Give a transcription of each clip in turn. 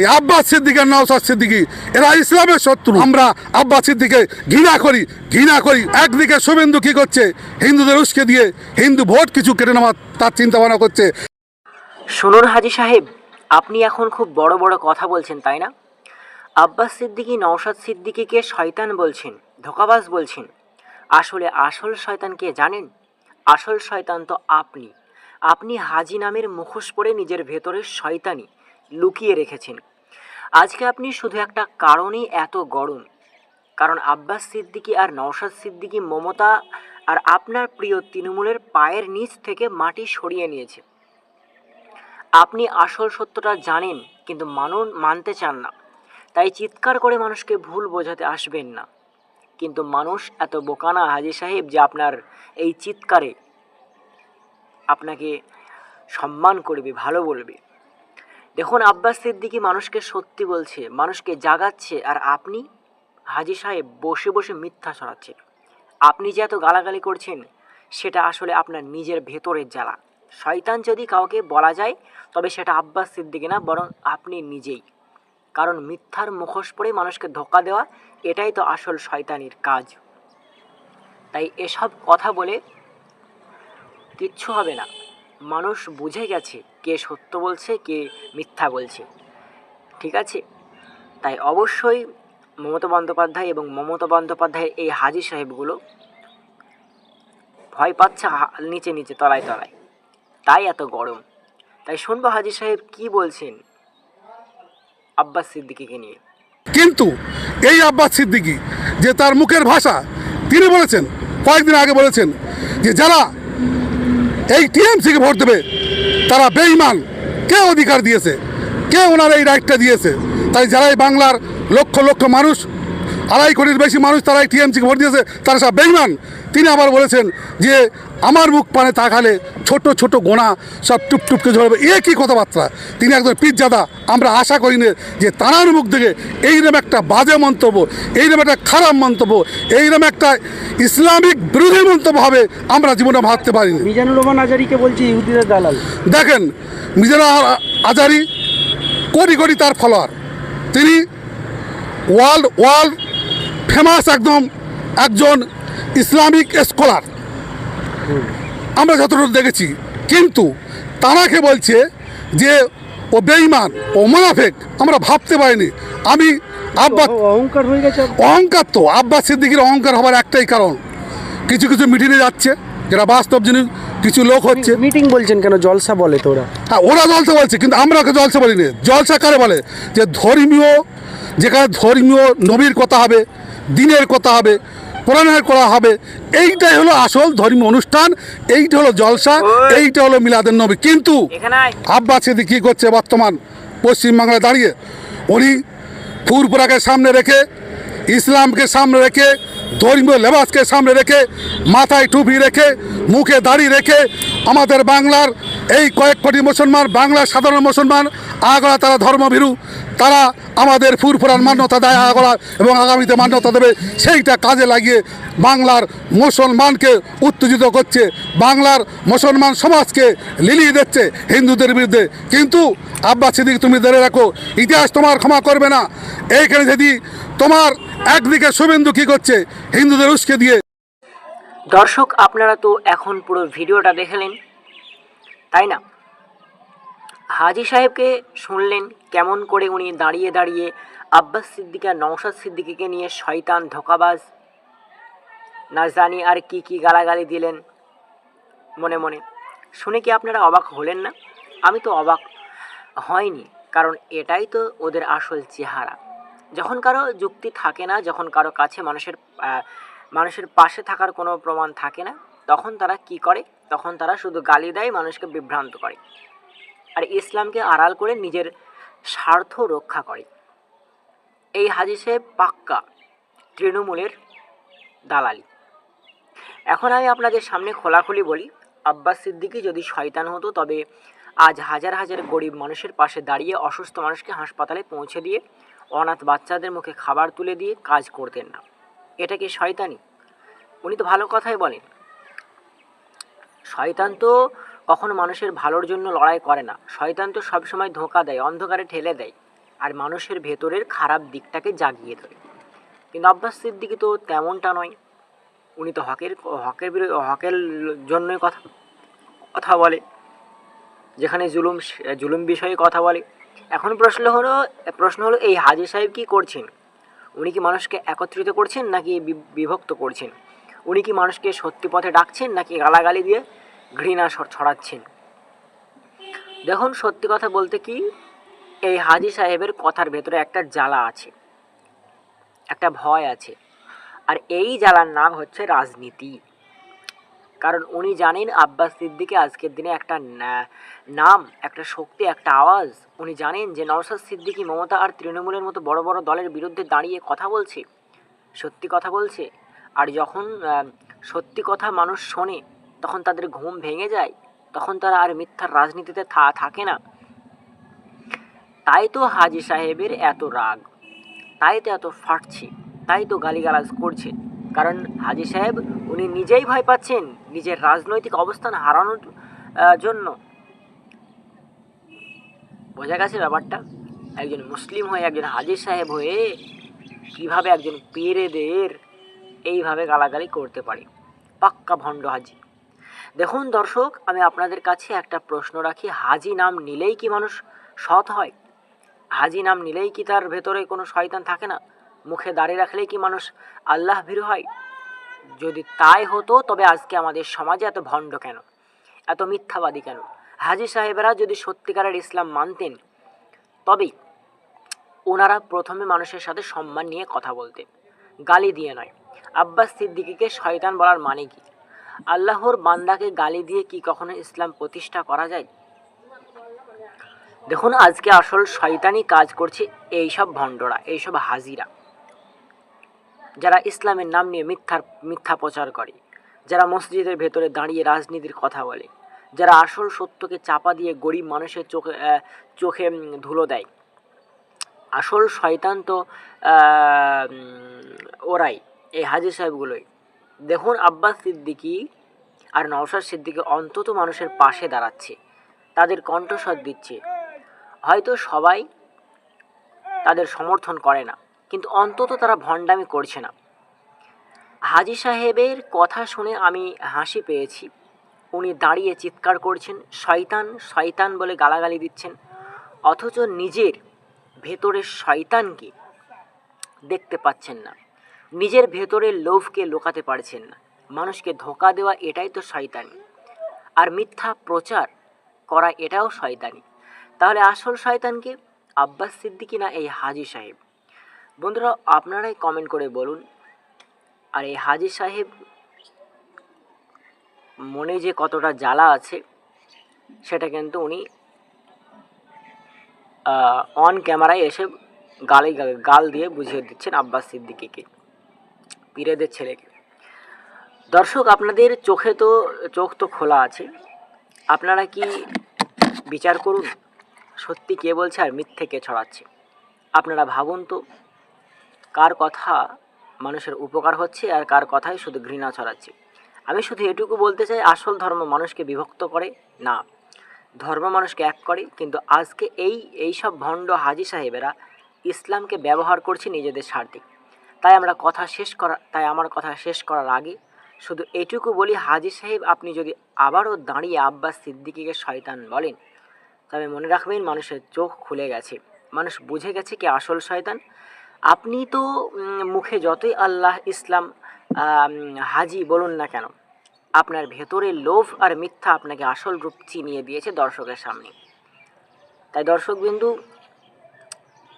এই আব্বাস সিদ্দিক আর নওসাদ সিদ্দিকি, এরা ইসলামের শত্রু। আমরা আব্বাস সিদ্দিকে ঘৃণা করি ঘৃণা করি। একদিকে শুভেন্দু কি করছে? হিন্দুদের উস্কে দিয়ে হিন্দু ভোট কিছু কেটে নেওয়ার তার চিন্তা ভাবনা করছে। শুনুন হাজি সাহেব, আপনি এখন খুব বড় বড় কথা বলছেন, তাই না? আব্বাস সিদ্দিকী, নওশাদ সিদ্দিকীকে শয়তান বলছেন, ধোকাবাজ বলছেন। আসলে আসল শয়তান কে জানেন? আসল শয়তান তো আপনি। আপনি হাজি নামের মুখোশ পরে নিজের ভেতরের শয়তানি লুকিয়ে রেখেছেন। আজকে আপনি শুধু একটা কারণেই এত গরম। কারণ আব্বাস সিদ্দিকী আর নওশাদ সিদ্দিকী মমতা আর আপনার প্রিয় তৃণমূলের পায়ের নিচ থেকে মাটি সরিয়ে নিয়েছে। আপনি আসল সত্যটা জানেন, কিন্তু মানুষ মানতে চান না। তাই চিৎকার করে মানুষকে ভুল বোঝাতে আসবেন না। কিন্তু মানুষ এত বোকানা হাজি সাহেব যে আপনার এই চিৎকারে আপনাকে সম্মান করবে, ভালো বলবে। দেখুন, আব্বাস সিদ্দিকি মানুষকে সত্যি বলছে, মানুষকে জাগাচ্ছে, আর আপনি হাজি সাহেব বসে বসে মিথ্যা ছড়াচ্ছেন আপনি যে এত গালাগালি করছেন, সেটা আসলে আপনার নিজের ভেতরের জ্বালা। শয়তান যদি কাউকে বলা যায়, তবে সেটা আব্বাস সিদ্দিকি না, বরং আপনি নিজেই। কারণ মিথ্যার মুখোশ পরে মানুষকে ধোকা দেওয়া, এটাই তো আসল শয়তানির কাজ। তাই এসব কথা বলে কিচ্ছু হবে না। মানুষ বুঝে গেছে কে সত্য বলছে, কে মিথ্যা বলছে। ঠিক আছে? তাই অবশ্যই মমতা বন্দ্যোপাধ্যায় এবং মমতা বন্দ্যোপাধ্যায়ের এই হাজি সাহেবগুলো ভয় পাচ্ছে নিচে নিচে, তলায় তলায়। তাই এত গরম। তাই শুনব হাজি সাহেব কি বলছেন আব্বাস সিদ্দিকিকে নিয়ে। কিন্তু এই আব্বাস সিদ্দিকি যে তার মুখের ভাষা তিনি বলেছেন, কয়েকদিন আগে বলেছেন যে যারা এই টিএমসিকে ভোট দেবে তারা বেঈমান। কে অধিকার দিয়েছে? কে ওনার এই রাইটটা দিয়েছে? তাই যারাই বাংলার লক্ষ লক্ষ মানুষ, আড়াই কোটির বেশি মানুষ তারা টিএমসিকে ভোট দিয়েছে, তারা সব বেঈমান। তিনি আবার বলেছেন যে আমার মুখ পানে তাকালে ছোট ছোট গোনা সব টুপটুপকে ঝরবে। এ কি কথাবার্তা? তিনি একজন পিজ্জাদা। আমরা আশা করি না যে তাঁর মুখ থেকে এইরকম একটা বাজে মন্তব্য এইরকম একটা খারাপ মন্তব্য এইরকম একটা ইসলামিক বিরোধী মন্তব্য হবে আমরা জীবনে ভাবতে পারিনি মিজানুর রহমান আজারিকে বলছি ইহুদিদের দালাল। দেখেন মিজানা আজারি কোটি কোটি তার ফলোয়ার তিনি ওয়ার্ল্ড ওয়ার্ল্ড ফেমাস একদম একজন ইসলামিক স্কলার। আমরা যতটুকু দেখেছি। কিন্তু তারাকে বলছে যে ও বেঈমান ও মোনাফেক। আমরা ভাবতে পারিনি। আমি আব্বাস অহংকার হয়ে গেছে অহংকার তো। আব্বাস সিদ্দিকির অহংকার হবার একটাই কারণ। কিছু কিছু মিটিংয়ে যাচ্ছে যেটা বাস্তব জিনিস কিছু লোক হচ্ছে। মিটিং বলছেন কেন? জলসা বলে তো ওরা। হ্যাঁ ওরা জলসা বলছে কিন্তু আমরা ওকে জলসা বলিনি। জলসা কারে বলে? যে ধর্মীয় যেখানে ধর্মীয় নবীর কথা হবে দিনের কথা হবে কোরআনের করা হবে। এইটাই হলো আসল ধর্মীয় অনুষ্ঠান এইটা হলো জলসা এইটা হলো মিলাদের নবী। কিন্তু। আব্বাস সিদ্দিক কী করছে বর্তমান পশ্চিমবাংলায় দাঁড়িয়ে? উনি ফুরপুরাকে সামনে রেখে ইসলামকে সামনে রেখে ধর্মীয় লেবাসকে সামনে রেখে মাথায় টুপি রেখে মুখে দাড়ি রেখে আমাদের বাংলার এই কয়েক কোটি মুসলমান বাংলার সাধারণ মুসলমান আগড়া তারা ধর্মভীরু। তারা আমাদের ফুরফুরার মান্যতা দেয় আগড়া এবং আগামীতে মান্যতা দেবে, সেইটা কাজে লাগিয়ে বাংলার মুসলমানকে উত্তেজিত করছে। বাংলার মুসলমান সমাজকে লিলিয়ে দিচ্ছে হিন্দুদের বিরুদ্ধে। কিন্তু আব্বাস সিদ্দিক, তুমি ধরে রাখো, ইতিহাস তোমার ক্ষমা করবে না। এইখানে যদি তোমার একদিকে শুভেন্দু কী করছে, হিন্দুদের উস্কে দিয়ে। দর্শক, আপনারা তো এখন পুরো ভিডিওটা দেখলেন তাই না? হাজি সাহেবকে শুনলেন কেমন করে উনি দাঁড়িয়ে দাঁড়িয়ে আব্বাস সিদ্দিকা, নওশাদ সিদ্দিকিকে নিয়ে শয়তান ধোকাবাজ। না জানি আর কি কি গালাগালি দিলেন মনে মনে। শুনে কি আপনারা অবাক হলেন না? আমি তো অবাক হয়নি, কারণ এটাই তো ওদের আসল চেহারা। যখন কারও যুক্তি থাকে না, যখন কারও কাছে মানুষের মানুষের পাশে থাকার কোনো প্রমাণ থাকে না, তখন তারা কি করে? তখন তারা শুধু গালি দেয়, মানুষকে বিভ্রান্ত করে। আর ইসলামকে আড়াল করে নিজের স্বার্থ রক্ষা করে। এই সাহেব পাক্কা তৃণমূলের দালালি। এখন আমি আপনাদের সামনে খোলাখুলি বলি, আব্বাস সিদ্দিকি যদি শয়তান হতো, তবে আজ হাজার হাজার গরিব মানুষের পাশে দাঁড়িয়ে অসুস্থ মানুষকে হাসপাতালে পৌঁছে দিয়ে অনাথ বাচ্চাদের মুখে খাবার তুলে দিয়ে কাজ করতেন না। এটা কি শয়তানি? উনি তো ভালো কথাই বলেন। শয়তান তো কখনো মানুষের ভালোর জন্য লড়াই করে না। শয়তান তো সবসময় ধোঁকা দেয়, অন্ধকারে ঠেলে দেয় আর মানুষের ভেতরের খারাপ দিকটাকে জাগিয়ে তোলে কিন্তু আব্বাস সিদ্দিকি তো তেমনটা নয়। উনি তো হকের হকের বিরো- হকের জন্যই কথা কথা বলে। যেখানে জুলুম জুলুম বিষয়ে কথা বলে। এখন প্রশ্ন হলো প্রশ্ন হলো, এই হাজি সাহেব কি করছেন? উনি কি মানুষকে একত্রিত করছেন নাকি বিভক্ত করছেন? উনি কি মানুষকে সত্যি পথে ডাকছেন নাকি গালাগালি দিয়ে ঘৃণা ছড়াচ্ছেন। দেখুন, সত্যি কথা বলতে কি, এই হাজি সাহেবের কথার ভেতরে একটা জ্বালা আছে, একটা ভয় আছে। আর এই জ্বালার নাম হচ্ছে রাজনীতি। কারণ উনি জানেন, আব্বাস সিদ্দিকে আজকের দিনে একটা নাম, একটা শক্তি, একটা আওয়াজ। উনি জানেন যে নওশাদ সিদ্দিকী মমতা আর তৃণমূলের মতো বড় বড় দলের বিরুদ্ধে দাঁড়িয়ে কথা বলছে, সত্যি কথা বলছে। আর যখন সত্যি কথা মানুষ শোনে তখন তাদের ঘুম ভেঙে যায়, তখন তারা আর মিথ্যার রাজনীতিতে থাকে না। তাই তো হাজি সাহেবের এত রাগ, তাই তো এত ফাটছে, তাই তো গালিগালাজ করছে। কারণ হাজি সাহেব, উনি নিজেই ভয় পাচ্ছেন নিজের রাজনৈতিক অবস্থান হারানোর জন্য। বোঝা গেছে ব্যাপারটা? একজন মুসলিম হয়ে একজন হাজি সাহেব হয়ে কীভাবে একজন পেরেদের এইভাবে গালাগালি করতে পারে? পাক্কা ভণ্ড হাজি। দেখুন দর্শক, আমি আপনাদের কাছে একটা প্রশ্ন রাখি। হাজি নাম নিলেই কি মানুষ সৎ হয়? হাজি নাম নিলেই কি তার ভেতরে কোনো শয়তান থাকে না? মুখে দাঁড়িয়ে রাখলেই কি মানুষ আল্লাহ ভীরু হয়? যদি তাই হতো, তবে আজকে আমাদের সমাজে এত ভণ্ড কেন? এত মিথ্যাবাদী কেন? হাজি সাহেবেরা যদি সত্যিকারের ইসলাম মানতেন, তবেই ওনারা প্রথমে মানুষের সাথে সম্মান নিয়ে কথা বলতেন। গালি দিয়ে নয়। আব্বাস সিদ্দিকিকে শয়তান বলার মানে কি? আল্লাহর বান্দাকে গালি দিয়ে কি কখনো ইসলাম প্রতিষ্ঠা করা যায়? দেখুন, আজকে আসল শয়তানি কাজ করছে এইসব ভণ্ডরা, এইসব হাজিরা। যারা ইসলামের নাম নিয়ে মিথ্যার, মিথ্যা প্রচার করে, যারা মসজিদের ভেতরে দাঁড়িয়ে রাজনীতির কথা বলে, যারা আসল সত্যকে চাপা দিয়ে গরিব মানুষের চোখে চোখে ধুলো দেয়। আসল শয়তান তো ওরাই, এই হাজির সাহেবগুলোই। দেখুন, আব্বাস সিদ্দিকী আর নওশাদ সিদ্দিকি অন্তত মানুষের পাশে দাঁড়াচ্ছে। তাদের কণ্ঠস্বর দিচ্ছে। হয়তো সবাই তাদের সমর্থন করে না, কিন্তু অন্তত তারা ভণ্ডামি করছে না। হাজি সাহেবের কথা শুনে আমি হাসি পেয়েছি। উনি দাঁড়িয়ে চিৎকার করছেন, শয়তান শয়তান বলে গালাগালি দিচ্ছেন। অথচ নিজের ভেতরের শয়তানকে দেখতে পাচ্ছেন না। নিজের ভেতরের লোভকে লোকাতে পারছেন না। মানুষকে ধোকা দেওয়া এটাই তো শয়তানি। আর মিথ্যা প্রচার করা এটাও শয়তানি। তাহলে আসল শয়তানকে আব্বাস সিদ্দিকি না এই হাজি সাহেব? বন্ধুরা, আপনারাই কমেন্ট করে বলুন, আর এই হাজি সাহেব মনে যে কতটা জ্বালা আছে, সেটা কিন্তু উনি অন ক্যামেরায় এসে গালে গাল দিয়ে বুঝিয়ে দিচ্ছেন আব্বাস সিদ্দিকিকে। পীরেদের ছেলেকে। দর্শক, আপনাদের চোখে তো, চোখ তো খোলা আছে। আপনারা কি বিচার করুন? সত্যি কে বলছে আর মিথ্যে কে ছড়াচ্ছে? আপনারা ভাবুন তো, কার কথা মানুষের উপকার হচ্ছে আর কার কথাই শুধু ঘৃণা ছড়াচ্ছে। আমি শুধু এটুকু বলতে চাই, আসল ধর্ম মানুষকে বিভক্ত করে? না। ধর্ম মানুষকে এক করে, কিন্তু আজকে এই এই সব ভণ্ড হাজি সাহেবেরা ইসলামকে ব্যবহার করছে নিজেদের স্বার্থে। তাই আমরা কথা শেষ করা, তাই আমার কথা শেষ করার আগে শুধু এটুকু বলি, হাজি সাহেব, আপনি যদি আবারও দাঁড়িয়ে আব্বাস সিদ্দিকিকে শয়তান বলেন, তবে মনে রাখবেন মানুষের চোখ খুলে গেছে। মানুষ বুঝে গেছে কি আসল শয়তান। আপনি তো মুখে যতই আল্লাহ, ইসলাম হাজি বলুন না কেন, আপনার ভেতরে লোভ আর মিথ্যা আপনাকে আসল রূপ চিনিয়ে দিয়েছে দর্শকের সামনে। তাই দর্শকবিন্দু,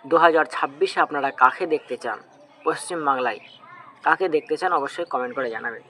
দু হাজার ছাব্বিশে আপনারা কাকে দেখতে চান? পশ্চিমবাংলায়। কাকে দেখতে চান অবশ্যই কমেন্ট করে জানাবেন।